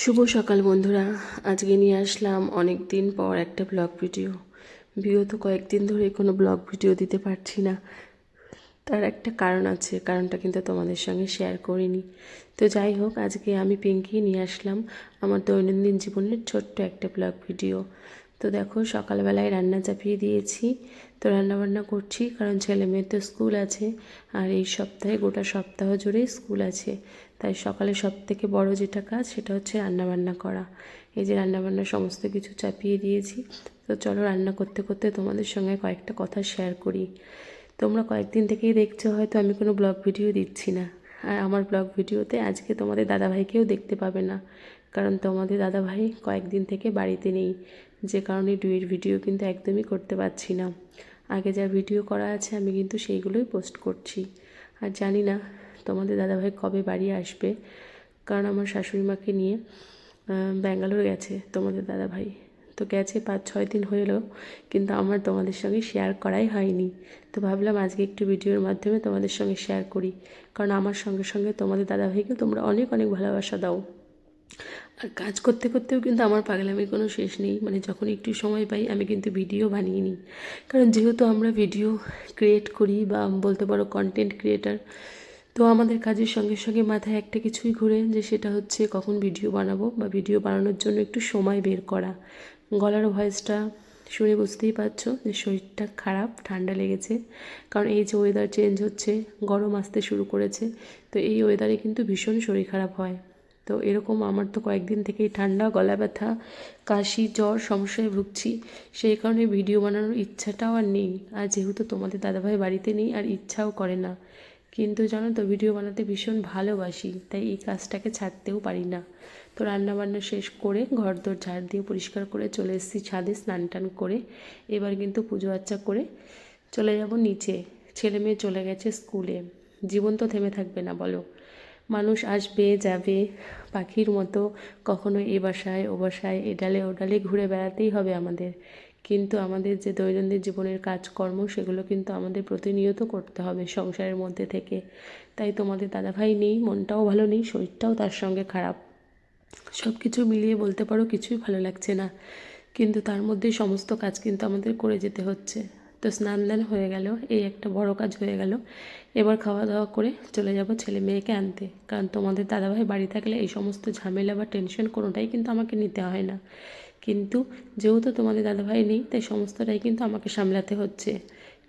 শুভ সকাল বন্ধুরা। আজকে নিয়ে আসলাম অনেক দিন পর একটা ব্লগ ভিডিও বিগত কয়েকদিন ধরে কোনো ব্লগ ভিডিও দিতে পারছি না। তার একটা কারণ আছে, কারণটা কিন্তু তোমাদের সঙ্গে শেয়ার করিনি। তো যাই হোক, আজকে আমি পিঙ্কি নিয়ে আসলাম আমার দৈনন্দিন জীবনের ছোট্ট একটা ব্লগ ভিডিও তো দেখো, সকালবেলায় রান্না চাপিয়ে দিয়েছি। তো রান্নাবান্না করছি, কারণ ছেলে মেয়ের তো স্কুল আছে। আর এই সপ্তাহে গোটা সপ্তাহ জুড়েই স্কুল আছে। তাই সকালে সব থেকে বড় যেটা কাজ সেটা হচ্ছে রান্নাবান্না করা। এই যে রান্নাবান্না সমস্ত কিছু চাপিয়ে দিয়েছি। তো চলো রান্না করতে করতে তোমাদের সঙ্গে কয়েকটা কথা শেয়ার করি। তোমরা কয়েকদিন থেকেই দেখছ, হয়তো আমি কোনো ব্লগ ভিডিও দিচ্ছি না। আর আমার ব্লগ ভিডিওতে আজকে তোমাদের দাদাভাইকেও দেখতে পাবে না। কারণ তোমাদের দাদাভাই কয়েকদিন থেকে বাড়িতে নেই। যে কারণে ডুয়ের ভিডিও কিন্তু একদমই করতে পারছি না। আগে যা ভিডিও করা আছে আমি কিন্তু সেইগুলোই পোস্ট করছি। আর জানি না তোমাদের দাদাভাই কবে বাড়ি আসবে? কারণ আমার শাশুড়ি মাকে নিয়ে ব্যাঙ্গালোর গেছে তোমাদের দাদাভাই। তো গেছে পাঁচ, ছয় দিন হলো, কিন্তু আমার তোমাদের সঙ্গে শেয়ার করাই হয়নি। তো ভাবলাম আজকে একটু ভিডিওর মাধ্যমে তোমাদের সঙ্গে শেয়ার করি। কারণ আমার সঙ্গে সঙ্গে তোমাদের দাদাভাইকে তোমরা অনেক অনেক ভালোবাসা দাও। আর কাজ করতে করতেও কিন্তু আমার পাগলামির কোনো শেষ নেই। মানে যখন একটু সময় পাই, আমি কিন্তু ভিডিও বানিয়ে নিই। কারণ যেহেতু আমরা ভিডিও ক্রিয়েট করি বা বলতে পারো কন্টেন্ট ক্রিয়েটার তো আমাদের কাজের সঙ্গে সঙ্গে মাথায় একটা কিছুই ঘুরে যে সেটা হচ্ছে কখন ভিডিও বানাবো বা ভিডিও বানানোর জন্য একটু সময় বের করা। গলার ভয়েসটা শুনে বুঝতেই পারছ যে শরীরটা খারাপ, ঠান্ডা লেগেছে। কারণ এই যে ওয়েদার চেঞ্জ হচ্ছে, গরম আসতে শুরু করেছে, তো এই ওয়েদারে কিন্তু ভীষণ শরীর খারাপ হয়। তো এরকম আমার তো কয়েকদিন থেকেই ঠান্ডা, গলা ব্যথা, কাশি, জ্বর সমস্যায় ভুগছি। সেই কারণে ভিডিও বানানোর ইচ্ছাটাও আর নেই। আর যেহেতু তোমাদের দাদাভাই বাড়িতে নেই, আর ইচ্ছাও করে না। কিন্তু জানো তো ভিডিও বানাতে ভীষণ ভালোবাসি, তাই এই কাজটাকে ছাড়তেও পারি না। তো রান্নাবান্না শেষ করে ঘর দোর ঝাড় দিয়ে পরিষ্কার করে চলে এসেছি ছাদে স্নান টান করে। এবার কিন্তু পুজো আর্চা করে চলে যাব নিচে। ছেলে মেয়ে চলে গেছে স্কুলে। জীবন তো থেমে থাকবে না, বলো। মানুষ আসবে, যাবে, পাখির মতো কখনো এ বাসায়, ও বাসায়, এ ডালে, ও ডালে ঘুরে বেড়াতেই হবে আমাদের। কিন্তু আমাদের যে দৈনন্দিন জীবনের কাজকর্ম, সেগুলো কিন্তু আমাদের প্রতিনিয়ত করতে হবে সংসারের মধ্যে থেকে। তাই তোমাদের দাদাভাই নেই, মনটাও ভালো নেই, শরীরটাও তার সঙ্গে খারাপ। সব কিছু মিলিয়ে বলতে পারো কিছুই ভালো লাগছে না। কিন্তু তার মধ্যেই সমস্ত কাজ কিন্তু আমাদের করে যেতে হচ্ছে। তো স্নান দান হয়ে গেল, এই একটা বড় কাজ হয়ে গেল। এবার খাওয়া দাওয়া করে চলে যাব ছেলে মেয়েকে আনতে। কারণ তোমাদের দাদাভাই বাড়ি থাকলে এই সমস্ত ঝামেলা বা টেনশন কোনোটাই কিন্তু আমাকে নিতে হয় না। কিন্তু যেহেতু তোমাদের দাদাভাই নেই, তাই সমস্তটাই কিন্তু আমাকে সামলাতে হচ্ছে।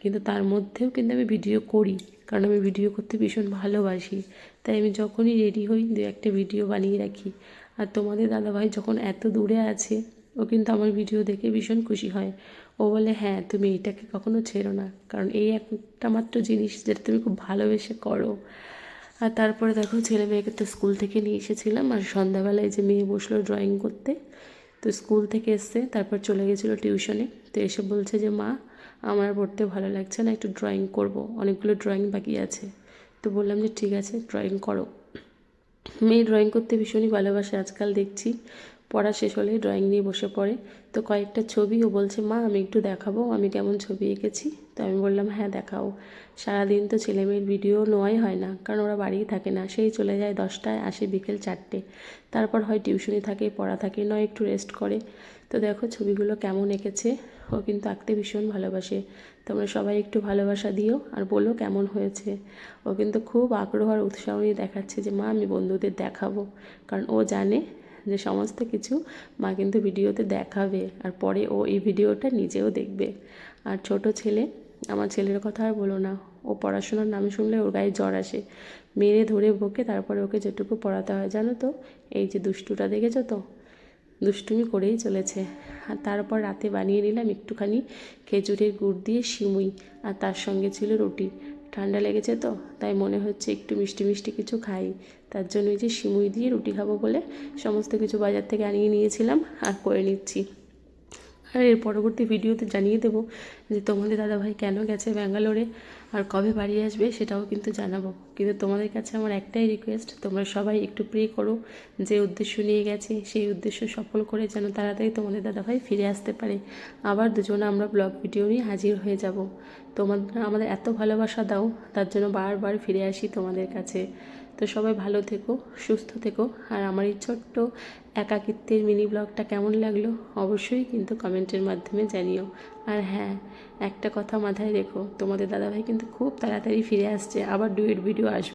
কিন্তু তার মধ্যেও কিন্তু আমি ভিডিও করি, কারণ আমি ভিডিও করতে ভীষণ ভালোবাসি। তাই আমি যখনই রেডি হই, দু একটা ভিডিও বানিয়ে রাখি। আর তোমাদের দাদাভাই যখন এত দূরে আছে, ও কিন্তু আমার ভিডিও দেখে ভীষণ খুশি হয়। ও বলে হ্যাঁ তুমি এইটাকে কখনো ছেড়ো না, কারণ এই একটা মাত্র জিনিস যেটা তুমি খুব ভালোবেসে করো। আর তারপরে দেখো, ছেলে মেয়েকে তো স্কুল থেকে নিয়ে এসেছিলাম, আর সন্ধ্যাবেলায় যে মেয়ে বসল ড্রয়িং করতে তো স্কুল থেকে এসছে, তারপর চলে গেছিল টিউশনে। তো এসে বলছে যে, মা, আমার পড়তে ভালো লাগছে না, একটু ড্রয়িং করব। অনেকগুলো ড্রয়িং বাকি আছে। তো বললাম যে, ঠিক আছে ড্রয়িং করো। মেয়ে ড্রয়িং করতে ভীষণই ভালোবাসে, আজকাল দেখছি। পড়া শেষ হলে ড্রয়িং নিয়ে বসে পড়ে। তো কয়েকটা ছবি ও বলছে, মা, আমি একটু দেখাবো, আমি কেমন ছবি এঁকেছি? তো আমি বললাম হ্যাঁ দেখাও। সারাদিন তো ছেলে মেয়ের ভিডিও নেওয়াই হয় না, কারণ ওরা বাড়িই থাকে না। সেই চলে যায় দশটায়, আসে বিকেল চারটে। তারপর হয় টিউশনি থাকে, পড়া থাকে, নয় একটু রেস্ট করে। তো দেখো ছবিগুলো কেমন এঁকেছে। ও কিন্তু আঁকতে ভীষণ ভালোবাসে। তোমরা সবাই একটু ভালোবাসা দিও আর বলো কেমন হয়েছে। ও কিন্তু খুব আগ্রহ আর উৎসাহ নিয়ে দেখাচ্ছে যে, মা, আমি বন্ধুদের দেখাবো। কারণ ও জানে যে সমস্ত কিছু মা কিন্তু ভিডিওতে দেখাবে আর পরে ও এই ভিডিওটা নিজেও দেখবে। আর ছোট ছেলে, আমার ছেলের কথা আর বলো না। ও পড়াশোনার নাম শুনলে ওর গায়ে জ্বর আসে। মেরে ধরে বকে, তারপরে ওকে যেটুকু পড়াতে হয়, জানো তো? এই যে দুষ্টুটা দেখেছ তো? দুষ্টুমি করেই চলেছে। আর তারপর রাতে বানিয়ে নিলাম একটুখানি খেজুরের গুড় দিয়ে সিমুই, আর তার সঙ্গে ছিল রুটি। ঠান্ডা লেগেছে তো, তাই মনে হচ্ছে একটু মিষ্টি মিষ্টি কিছু খাই। তার জন্য ওই যে সিমুই দিয়ে রুটি খাব বলে সমস্ত কিছু বাজার থেকে আনিয়ে নিয়েছিলাম আর করে নিচ্ছি। আর এর পরবর্তী ভিডিওতে জানিয়ে দেবো যে তোমাদের দাদাভাই কেন গেছে ব্যাঙ্গালোরে আর কবে বাড়ি আসবে সেটাও কিন্তু জানাব। কিন্তু তোমাদের কাছে আমার একটাই রিকোয়েস্ট তোমরা সবাই একটু প্রে করো যে উদ্দেশ্য নিয়ে গেছে, সেই উদ্দেশ্য সফল করে যেন তাড়াতাড়ি তোমাদের দাদাভাই ফিরে আসতে পারে। আবার দুজনে আমরা ব্লগ ভিডিও নিয়ে হাজির হয়ে যাব। তোমাদের আমাদের এত ভালোবাসা দাও, তার জন্য বারবার ফিরে আসি তোমাদের কাছে। তো সবাই ভালো থেকো, সুস্থ থেকো। আর আমার এই ছোট্ট একাকিত্বের মিনি ব্লগটা কেমন লাগল অবশ্যই কিন্তু কমেন্টের মাধ্যমে জানিও। আর হ্যাঁ একটা কথা মাথায় রেখো, তোমাদের দাদাভাই কিন্তু খুব তাড়াতাড়ি ফিরে আসছে, আবার ডুয়েট ভিডিও আসবে।